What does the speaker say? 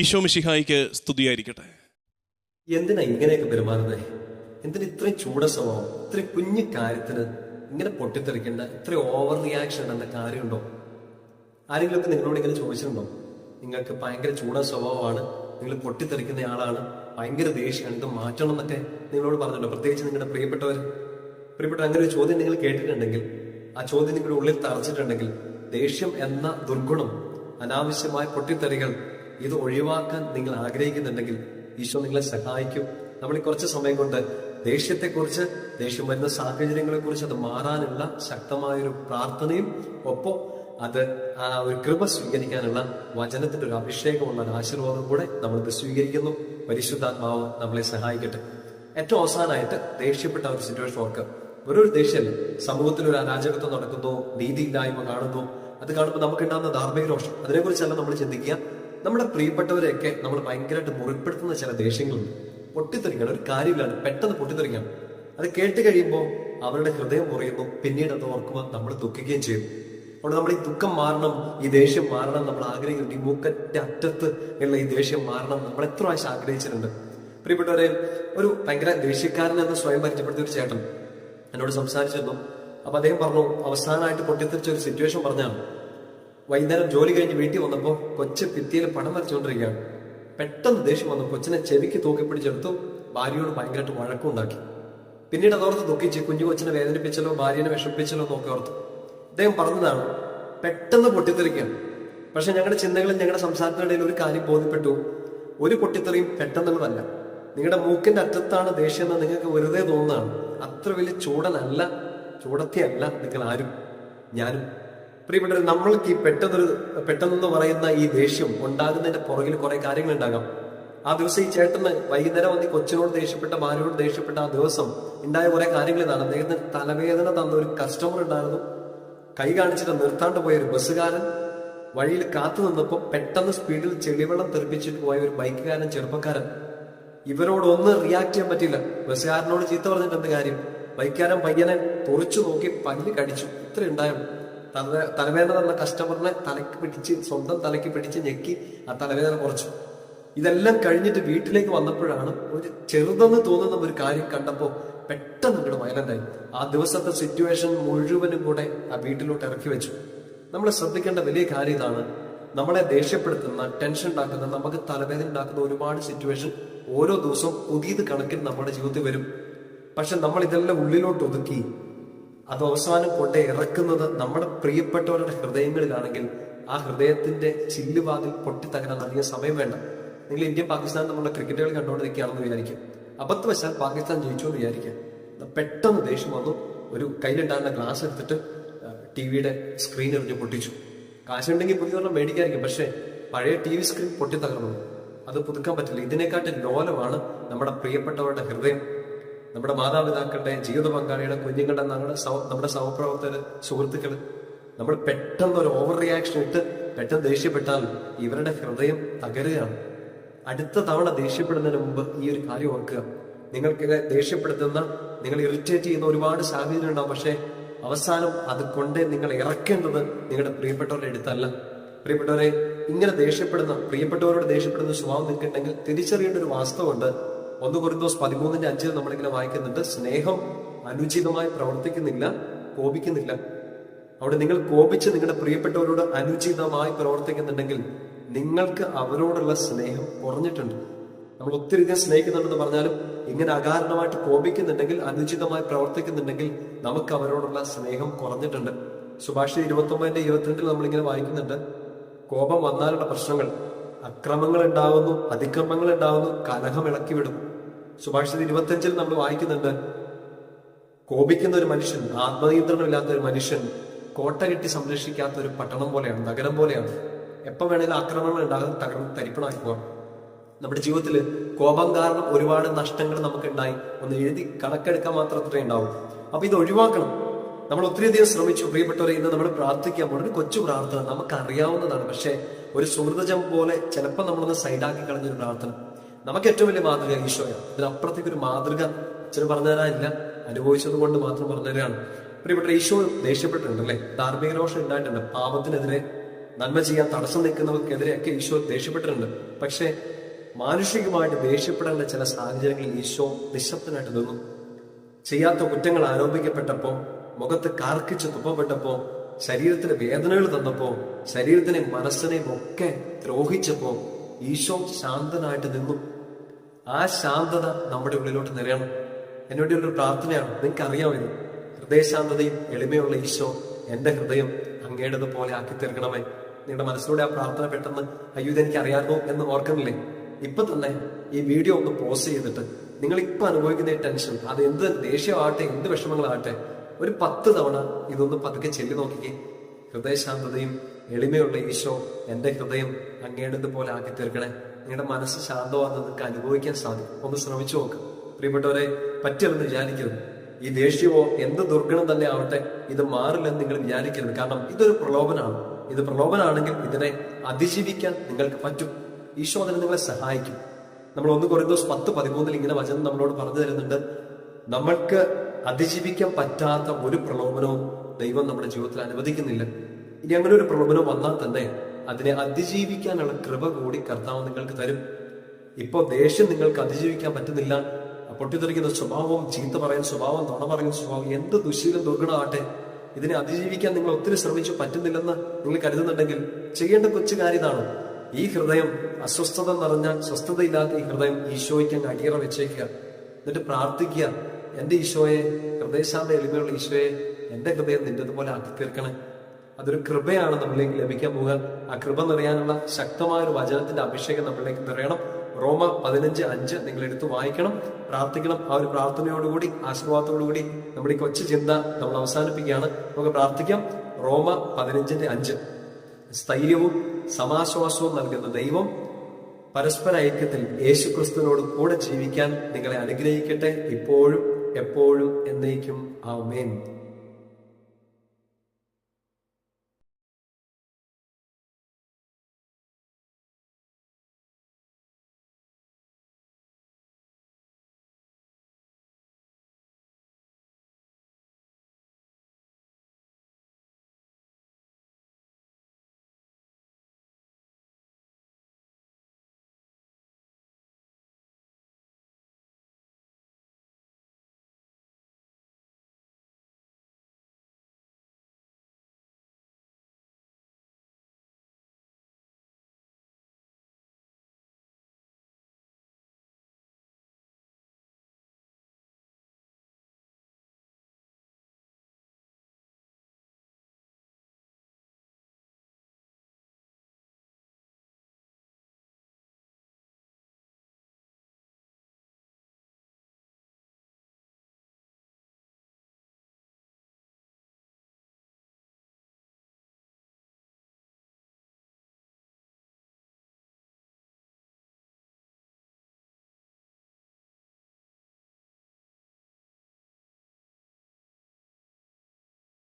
ഈശോ മിശിഹായിക്ക് സ്തുതിയായിരിക്കട്ടെ. എന്തിനാ ഇങ്ങനെയൊക്കെ പെരുമാറുന്നത് എന്തിനാ ഇത്രയും ചൂട സ്വഭാവം ഇത്രയും കുഞ്ഞു കാര്യത്തിന് ഇങ്ങനെ പൊട്ടിത്തെറിക്കേണ്ട ഇത്ര ഓവർ റിയാക്ഷൻ ഉണ്ടെന്ന കാര്യമുണ്ടോ? ആരെങ്കിലുമൊക്കെ നിങ്ങളോട് ഇങ്ങനെ ചോദിച്ചിട്ടുണ്ടോ? നിങ്ങൾക്ക് ഭയങ്കര ചൂട സ്വഭാവമാണ് നിങ്ങൾ പൊട്ടിത്തെറിക്കുന്ന ആളാണ് ഭയങ്കര ദേഷ്യമാണ് ഇത് മാറ്റണം എന്നൊക്കെ നിങ്ങളോട് പറഞ്ഞിട്ടുണ്ടോ? പ്രത്യേകിച്ച് നിങ്ങളുടെ പ്രിയപ്പെട്ടവർ. പ്രിയപ്പെട്ട അങ്ങനെ ഒരു ചോദ്യം നിങ്ങൾ കേട്ടിട്ടുണ്ടെങ്കിൽ ആ ചോദ്യം നിങ്ങളുടെ ഉള്ളിൽ തറച്ചിട്ടുണ്ടെങ്കിൽ ദേഷ്യം എന്ന ദുർഗുണം അനാവശ്യമായ പൊട്ടിത്തെറികൾ ഇത് ഒഴിവാക്കാൻ നിങ്ങൾ ആഗ്രഹിക്കുന്നുണ്ടെങ്കിൽ ഈശോ നിങ്ങളെ സഹായിക്കും. നമ്മൾ കുറച്ച് സമയം കൊണ്ട് ദേഷ്യത്തെക്കുറിച്ച് ദേഷ്യം വരുന്ന സാഹചര്യങ്ങളെക്കുറിച്ച് അത് മാറാനുള്ള ശക്തമായൊരു പ്രാർത്ഥനയും ഒപ്പം അത് ആ ഒരു കൃപ സ്വീകരിക്കാനുള്ള വചനത്തിന്റെ ഒരു അഭിഷേകമുള്ള ഒരു ആശീർവാദം കൂടെ നമ്മളിത് സ്വീകരിക്കുന്നു. പരിശുദ്ധാത്മാവ് നമ്മളെ സഹായിക്കട്ടെ. ഏറ്റവും അവസാനമായിട്ട് ദേഷ്യപ്പെട്ട ഒരു സിറ്റുവേഷൻ ഓർക്ക്. ഒരു ദേഷ്യം സമൂഹത്തിൽ ഒരു അരാജകത്വം നടക്കുന്നു നീതിയില്ലായ്മ കാണുന്നു. അത് കാണുമ്പോൾ നമുക്ക് ഉണ്ടാകുന്ന ധാർമ്മിക രോഷം. അതിനെക്കുറിച്ചല്ല നമ്മൾ ചിന്തിക്കുക. നമ്മുടെ പ്രിയപ്പെട്ടവരെയൊക്കെ നമ്മൾ ഭയങ്കരമായിട്ട് മുറിപ്പെടുത്തുന്ന ചില ദേഷ്യങ്ങളുണ്ട്. പൊട്ടിത്തെറിക്കണം ഒരു കാര്യമില്ലാണ് പെട്ടെന്ന് പൊട്ടിത്തെറിക്കണം അത് കേട്ട് കഴിയുമ്പോൾ അവരുടെ ഹൃദയം മുറിയുന്നു പിന്നീട് അത് ഓർക്കുമ്പോൾ നമ്മൾ ദുഃഖിക്കുകയും ചെയ്യും. അതുകൊണ്ട് നമ്മൾ ഈ ദുഃഖം മാറണം ഈ ദേഷ്യം മാറണം നമ്മൾ ആഗ്രഹിക്കുന്നുണ്ട് ഈ മൂക്കറ്റ അറ്റത്ത് ഉള്ള ഈ ദേഷ്യം മാറണം നമ്മൾ എത്ര പ്രാവശ്യം ആഗ്രഹിച്ചിട്ടുണ്ട്. പ്രിയപ്പെട്ടവരെ ഒരു ഭയങ്കര ദേഷ്യക്കാരൻ എന്ന് സ്വയം പരിചയപ്പെടുത്തിയ ഒരു ചേട്ടൻ എന്നോട് സംസാരിച്ചിരുന്നു. അപ്പൊ അദ്ദേഹം പറഞ്ഞു അവസാനമായിട്ട് പൊട്ടിത്തെറിച്ച ഒരു സിറ്റുവേഷൻ പറഞ്ഞാണ്. വൈകുന്നേരം ജോലി കഴിഞ്ഞ് വീട്ടിൽ വന്നപ്പോൾ കൊച്ചു ഭിത്തിയിൽ പണം വരച്ചുകൊണ്ടിരിക്കുകയാണ്. പെട്ടെന്ന് ദേഷ്യം വന്നു കൊച്ചിനെ ചെവിക്ക് തൂക്കി പിടിച്ചെടുത്തു ഭാര്യയോട് ഭയങ്കരമായിട്ട് വഴക്കുണ്ടാക്കി പിന്നീട് അതോർത്ത് ദുഃഖിച്ച് കുഞ്ഞു കൊച്ചിനെ വേദനിപ്പിച്ചല്ലോ ഭാര്യനെ വിഷമിപ്പിച്ചല്ലോ നോക്കി ഓർത്തു. അദ്ദേഹം പറഞ്ഞതാണ് പെട്ടെന്ന് പൊട്ടിത്തെറിക്കുകയാണ് പക്ഷെ ഞങ്ങളുടെ ചിന്തകളിൽ ഞങ്ങളുടെ സംസാരത്തിനിടയിൽ ഒരു കാര്യം ബോധ്യപ്പെട്ടു. ഒരു പൊട്ടിത്തെറിയും പെട്ടെന്നുള്ളതല്ല. നിങ്ങളുടെ മൂക്കിന്റെ അറ്റത്താണ് ദേഷ്യം എന്ന് നിങ്ങൾക്ക് വെറുതെ തോന്നുന്നതാണ്. അത്ര വലിയ ചൂടനല്ല ചൂടത്തിയല്ല നിങ്ങൾ ആരും ഞാനും. പ്രിയപ്പെട്ടവർ നമ്മൾക്ക് ഈ പെട്ടെന്നൊരു പെട്ടെന്ന് പറയുന്ന ഈ ദേഷ്യം ഉണ്ടാകുന്നതിന്റെ പുറകിൽ കുറെ കാര്യങ്ങൾ ഉണ്ടാകാം ആ ദിവസം ഈ ചേട്ടന് വൈകുന്നേരം വന്ന് കൊച്ചിനോട് ദേഷ്യപ്പെട്ട ഭാര്യയോട് ദേഷ്യപ്പെട്ട ആ ദിവസം ഉണ്ടായ കുറെ കാര്യങ്ങൾ ഇതാണ്. അദ്ദേഹത്തിന് തലവേദന തന്ന ഒരു കസ്റ്റമർ ഉണ്ടായിരുന്നു. കൈ കാണിച്ചിട്ട് നിർത്താണ്ട് പോയ ഒരു ബസ്സുകാരൻ വഴിയിൽ കാത്തു നിന്നപ്പോൾ പെട്ടെന്ന് സ്പീഡിൽ ചെളിവെള്ളം തെറിപ്പിച്ചിട്ട് പോയ ഒരു ബൈക്കുകാരൻ ചെറുപ്പക്കാരൻ. ഇവരോട് ഒന്ന് റിയാക്ട് ചെയ്യാൻ പറ്റില്ല ബസ്സുകാരനോട് ചീത്ത പറഞ്ഞിട്ട് കാര്യം? ബൈക്കുകാരൻ പയ്യനെ തുറച്ചു നോക്കി പല്ല് കടിച്ചു. ഇത്ര ഉണ്ടായുള്ളൂ. തല തലവേദന ഉള്ള കസ്റ്റമറിനെ തലക്ക് പിടിച്ച് സ്വന്തം തലയ്ക്ക് പിടിച്ച് ഞെക്കി ആ തലവേദന കുറച്ചു. ഇതെല്ലാം കഴിഞ്ഞിട്ട് വീട്ടിലേക്ക് വന്നപ്പോഴാണ് ഒരു ചെറുതെന്ന് തോന്നുന്ന ഒരു കാര്യം കണ്ടപ്പോൾ പെട്ടെന്ന് ഇങ്ങോട്ട് വയലന്റായി ആ ദിവസത്തെ സിറ്റുവേഷൻ മുഴുവനും കൂടെ ആ വീട്ടിലോട്ട് ഇറക്കി വെച്ചു. നമ്മൾ ശ്രദ്ധിക്കേണ്ട വലിയ കാര്യം ഇതാണ്. നമ്മളെ ദേഷ്യപ്പെടുത്തുന്ന ടെൻഷൻ ഉണ്ടാക്കുന്ന നമുക്ക് തലവേദന ഉണ്ടാക്കുന്ന ഒരുപാട് സിറ്റുവേഷൻ ഓരോ ദിവസവും പുതിയത് കണക്കിൽ നമ്മുടെ ജീവിതത്തിൽ വരും. പക്ഷെ നമ്മൾ ഇതെല്ലാം ഉള്ളിലോട്ട് ഒതുക്കി അത് അവസാനം കൊണ്ട് ഇറക്കുന്നത് നമ്മുടെ പ്രിയപ്പെട്ടവരുടെ ഹൃദയങ്ങളിലാണെങ്കിൽ ആ ഹൃദയത്തിന്റെ ചില്ലുവാതിൽ പൊട്ടിത്തകരാൻ അധികം സമയം വേണ്ട. നിങ്ങൾ ഇന്ത്യ പാകിസ്ഥാൻ നമ്മുടെ ക്രിക്കറ്റുകൾ കണ്ടുകൊണ്ടിരിക്കുകയാണെന്ന് വിചാരിക്കും അബദ്ധവശാൽ പാകിസ്ഥാൻ ജയിച്ചു എന്ന് വിചാരിക്കാം പെട്ടെന്ന് ദേഷ്യം വന്നു ഒരു കയ്യിലുണ്ടാകുന്ന ഗ്ലാസ് എടുത്തിട്ട് ടി വിയുടെ സ്ക്രീൻ എറിഞ്ഞ് പൊട്ടിച്ചു. കാശുണ്ടെങ്കിൽ പുതിയ ഒരെണ്ണം മേടിക്കായിരിക്കും പക്ഷേ പഴയ ടി വി സ്ക്രീൻ പൊട്ടിത്തകർന്നു. അത് പുതുക്കാൻ പറ്റില്ല. ഇതിനെക്കാട്ടും ലോലമാണ് നമ്മുടെ പ്രിയപ്പെട്ടവരുടെ ഹൃദയം. നമ്മുടെ മാതാപിതാക്കളുടെ ജീവിത പങ്കാളിയുടെ കുഞ്ഞുങ്ങളുടെ നമ്മുടെ സഹ നമ്മുടെ സഹപ്രവർത്തകർ സുഹൃത്തുക്കൾ നമ്മൾ പെട്ടെന്ന് ഒരു ഓവർ റിയാക്ഷൻ ഇട്ട് പെട്ടെന്ന് ദേഷ്യപ്പെട്ടാൽ ഇവരുടെ ഹൃദയം തകരുകയാണ്. അടുത്ത തവണ ദേഷ്യപ്പെടുന്നതിന് മുമ്പ് ഈ ഒരു കാര്യം ഓർക്കുക. നിങ്ങൾക്ക് ദേഷ്യപ്പെടുത്തുന്ന നിങ്ങൾ ഇറിറ്റേറ്റ് ചെയ്യുന്ന ഒരുപാട് സാഹചര്യം ഉണ്ടാവും. പക്ഷേ അവസാനം അത് കൊണ്ട് നിങ്ങൾ ഇറക്കേണ്ടത് നിങ്ങളുടെ പ്രിയപ്പെട്ടവരുടെ അടുത്തല്ല. പ്രിയപ്പെട്ടവരെ ഇങ്ങനെ ദേഷ്യപ്പെടുന്ന പ്രിയപ്പെട്ടവരോട് ദേഷ്യപ്പെടുന്ന സ്വഭാവം നിൽക്കുന്നുണ്ടെങ്കിൽ തിരിച്ചറിയേണ്ട ഒരു വാസ്തവമുണ്ട്. ഒന്ന് കുറിന്തോസ് പതിമൂന്നിന്റെ അഞ്ചിൽ നമ്മളിങ്ങനെ വായിക്കുന്നുണ്ട് സ്നേഹം അനുചിതമായി പ്രവർത്തിക്കുന്നില്ല കോപിക്കുന്നില്ല. അവിടെ നിങ്ങൾ കോപിച്ച് നിങ്ങളുടെ പ്രിയപ്പെട്ടവരോട് അനുചിതമായി പ്രവർത്തിക്കുന്നുണ്ടെങ്കിൽ നിങ്ങൾക്ക് അവരോടുള്ള സ്നേഹം കുറഞ്ഞിട്ടുണ്ട്. നമ്മൾ ഒത്തിരി അധികം സ്നേഹിക്കുന്നുണ്ടെന്ന് പറഞ്ഞാലും ഇങ്ങനെ അകാരണമായിട്ട് കോപിക്കുന്നുണ്ടെങ്കിൽ അനുചിതമായി പ്രവർത്തിക്കുന്നുണ്ടെങ്കിൽ നമുക്ക് അവരോടുള്ള സ്നേഹം കുറഞ്ഞിട്ടുണ്ട്. സുഭാഷ് ഇരുപത്തൊമ്പതിന്റെ ഇരുപത്തിരണ്ടിൽ നമ്മളിങ്ങനെ വായിക്കുന്നുണ്ട് കോപം വന്നാലുള്ള പ്രശ്നങ്ങൾ അക്രമങ്ങൾ ഉണ്ടാവുന്നു അതിക്രമങ്ങൾ ഉണ്ടാവുന്നു കലഹം ഇളക്കി വിടും സുഭാഷിത ഇരുപത്തിയഞ്ചിൽ നമ്മൾ വായിക്കുന്നുണ്ട് കോപിക്കുന്ന ഒരു മനുഷ്യൻ ആത്മനിയന്ത്രണമില്ലാത്ത ഒരു മനുഷ്യൻ കോട്ട കെട്ടി സംരക്ഷിക്കാത്ത ഒരു പട്ടണം പോലെയാണ് നഗരം പോലെയാണ്. എപ്പോൾ വേണേലും ആക്രമണങ്ങൾ ഉണ്ടാകും തകർന്ന് തരിപ്പണമായി പോകാം നമ്മുടെ ജീവിതത്തിൽ കോപം കാരണം ഒരുപാട് നഷ്ടങ്ങൾ നമുക്ക് ഉണ്ടായി ഒന്ന് എഴുതി കണക്കെടുക്കാൻ മാത്രം അത്രേ ഉണ്ടാവും. അപ്പൊ ഇത് ഒഴിവാക്കണം. നമ്മൾ ഒത്തിരിയധികം ശ്രമിച്ചു. പ്രിയപ്പെട്ടവരെ ഇന്ന് നമ്മൾ പ്രാർത്ഥിക്കാൻ പോകുന്ന കൊച്ചു പ്രാർത്ഥന. നമുക്ക് അറിയാവുന്നതാണ് പക്ഷേ ഒരു സുഹൃതജം പോലെ ചിലപ്പോൾ നമ്മളൊന്ന് സൈഡാക്കി കളഞ്ഞൊരു പ്രാർത്ഥന. നമുക്ക് ഏറ്റവും വലിയ മാതൃക ഈശോയാണ്. ഇതിനപ്പുറത്തേക്ക് ഒരു മാതൃക അച്ഛനും പറഞ്ഞു തരാനില്ല അനുഭവിച്ചത് കൊണ്ട് മാത്രം പറഞ്ഞു തരാണ് പ്രിയപ്പെട്ട ഈശോ ദേഷ്യപ്പെട്ടിട്ടുണ്ട് അല്ലെ? ധാർമ്മിക രോഷം ഉണ്ടായിട്ടുണ്ട്. പാപത്തിനെതിരെ നന്മ ചെയ്യാൻ തടസ്സം നിൽക്കുന്നവർക്കെതിരെയൊക്കെ ഈശോ ദേഷ്യപ്പെട്ടിട്ടുണ്ട്. പക്ഷേ മാനുഷികമായിട്ട് ദേഷ്യപ്പെടേണ്ട ചില സാഹചര്യങ്ങളിൽ ഈശോ നിശബ്ദനായിട്ട് നിന്നു. ചെയ്യാത്ത കുറ്റങ്ങൾ ആരോപിക്കപ്പെട്ടപ്പോ മുഖത്ത് കാർക്കിച്ച് തുപ്പപ്പെട്ടപ്പോ ശരീരത്തിന് വേദനകൾ തന്നപ്പോ ശരീരത്തിനെയും മനസ്സിനെയും ഒക്കെ ദ്രോഹിച്ചപ്പോ ഈശോ ശാന്തനായിട്ട് നിന്നു. ആ ശാന്തത നമ്മുടെ ഉള്ളിലോട്ട് നിറയണം. എന്നോട് ഒരു പ്രാർത്ഥനയാണ്. നിങ്ങൾക്ക് അറിയാമോ ഇത് ഹൃദയശാന്തതയും എളിമയുള്ള ഈശോ എന്റെ ഹൃദയം അങ്ങേടത് പോലെ ആക്കി തീർക്കണമേ നിങ്ങളുടെ മനസ്സിലൂടെ ആ പ്രാർത്ഥന പെട്ടെന്ന് അയ്യോ ഇതെനിക്ക് അറിയാമോ എന്ന് ഓർക്കുന്നില്ലേ? ഇപ്പൊ തന്നെ ഈ വീഡിയോ ഒന്ന് പോസ്റ്റ് ചെയ്തിട്ട് നിങ്ങൾ ഇപ്പൊ അനുഭവിക്കുന്ന ഈ ടെൻഷൻ അത് എന്ത് ദേഷ്യമാകട്ടെ എന്ത് വിഷമങ്ങളാകട്ടെ ഒരു പത്ത് തവണ ഇതൊന്ന് പതുക്കെ ചെല്ലി നോക്കിക്കേ. ഹൃദയശാന്തതയും എളിമയുള്ള ഈശോ എന്റെ ഹൃദയം അങ്ങേടത് പോലെ ആക്കി തീർക്കണേ നിങ്ങളുടെ മനസ്സ് ശാന്തമാണെന്ന് നിങ്ങൾക്ക് അനുഭവിക്കാൻ സാധിക്കും. ഒന്ന് ശ്രമിച്ചു നോക്ക്. പ്രിയപ്പെട്ടവരെ പറ്റില്ലെന്ന് വിചാരിക്കരുത്. ഈ ദേഷ്യമോ എന്ത് ദുർഗുണം തന്നെ ആവട്ടെ ഇത് മാറില്ലെന്ന് നിങ്ങൾ വിചാരിക്കരുത്. കാരണം ഇതൊരു പ്രലോഭനമാണ്. ഇത് പ്രലോഭനാണെങ്കിൽ ഇതിനെ അതിജീവിക്കാൻ നിങ്ങൾക്ക് പറ്റും. ഈശോ അതിന് നിങ്ങളെ സഹായിക്കും. നമ്മൾ ഒന്ന് കുറേ ദിവസം പത്ത് പതിമൂന്നിൽ ഇങ്ങനെ വചനം നമ്മളോട് പറഞ്ഞു തരുന്നുണ്ട്. നമ്മൾക്ക് അതിജീവിക്കാൻ പറ്റാത്ത ഒരു പ്രലോഭനവും ദൈവം നമ്മുടെ ജീവിതത്തിൽ അനുവദിക്കുന്നില്ല. ഇനി അങ്ങനെ ഒരു പ്രലോഭനം വന്നാൽ തന്നെ അതിനെ അതിജീവിക്കാനുള്ള കൃപ കൂടി കർത്താവ് നിങ്ങൾക്ക് തരും. ഇപ്പോ ദേഷ്യം നിങ്ങൾക്ക് അതിജീവിക്കാൻ പറ്റുന്നില്ല. പൊട്ടിത്തെറിക്കുന്ന സ്വഭാവം ചീത്ത പറയുന്ന സ്വഭാവം നുണ പറയുന്ന സ്വഭാവം എന്ത് ദുശീലം ദുർഘടമാകട്ടെ ഇതിനെ അതിജീവിക്കാൻ നിങ്ങൾ ഒത്തിരി ശ്രമിച്ചു പറ്റുന്നില്ലെന്ന് നിങ്ങൾ കരുതുന്നുണ്ടെങ്കിൽ ചെയ്യേണ്ട കൊച്ചു കാര്യതാണ് ഈ ഹൃദയം അസ്വസ്ഥത നിറഞ്ഞ സ്വസ്ഥതയില്ലാത്ത ഈ ഹൃദയം ഈശോയ്ക്ക് അങ്ങ് അടിയറ വെച്ചേക്കുക. എന്നിട്ട് പ്രാർത്ഥിക്കുക. എന്റെ ഈശോയെ ഹൃദയശാന്ത എളിമയുള്ള ഈശോയെ എന്റെ ഹൃദയം നിന്റെതുപോലെ ആക്കി തീർക്കണേ അതൊരു കൃപയാണ് നമ്മളിലേക്ക് ലഭിക്കാൻ പോകുക ആ കൃപ നിറയാനുള്ള ശക്തമായ ഒരു വചനത്തിന്റെ അഭിഷേകം നമ്മളിലേക്ക് നിറയണം. റോമ പതിനഞ്ച് അഞ്ച് നിങ്ങൾ എടുത്ത് വായിക്കണം. പ്രാർത്ഥിക്കണം. ആ ഒരു പ്രാർത്ഥനയോടുകൂടി ആശീർവാദത്തോടുകൂടി നമ്മുടെ ഈ കൊച്ചു ചിന്ത നമ്മൾ അവസാനിപ്പിക്കുകയാണ്. നമുക്ക് പ്രാർത്ഥിക്കാം. റോമ പതിനഞ്ചിന്റെ അഞ്ച്. സ്ഥൈര്യവും സമാശ്വാസവും നൽകുന്ന ദൈവം പരസ്പര ഐക്യത്തിൽ യേശു ക്രിസ്തുവിനോട് കൂടെ ജീവിക്കാൻ നിങ്ങളെ അനുഗ്രഹിക്കട്ടെ. ഇപ്പോഴും എപ്പോഴും എന്നേക്കും. ആമേൻ.